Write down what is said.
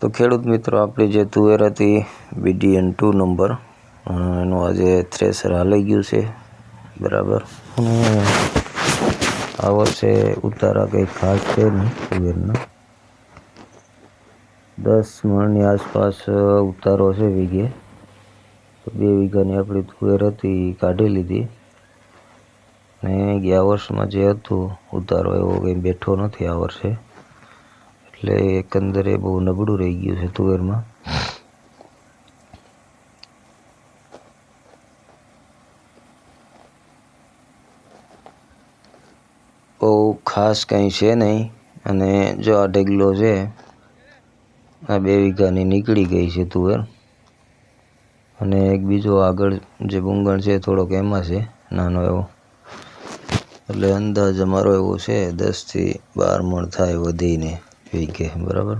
તો ખેડૂત મિત્રો, આપણી જે તુવેર હતી બીડીએન ટુ નંબર એનું આજે થ્રેસર હાલી ગયું છે, બરાબર? અને આ વર્ષે ઉતારા કંઈ ખાસ છે નહીં તુવેરના. દસ મણની આસપાસ ઉતારો છે વીઘે. તો બે વીઘાની આપણી તુવેર હતી કાઢી લીધી. ને ગયા વર્ષમાં જે હતું, ઉતારો એવો કંઈ બેઠો નથી આ વર્ષે. એટલે એકંદરે બહુ નબળું રહી ગયું છે તુવેરમાં. બહુ ખાસ કંઈ છે નહીં, અને જો આ ઢગલો છે, આ બે વીઘાની નીકળી ગઈ છે તુવેર. અને એક બીજો આગળ જે બુંગણ છે થોડોક એમાં છે, નાનો એવો. એટલે અંદાજ અમારો એવો છે, દસથી બાર મણ થાય વધીને. વીઘે બરાબર?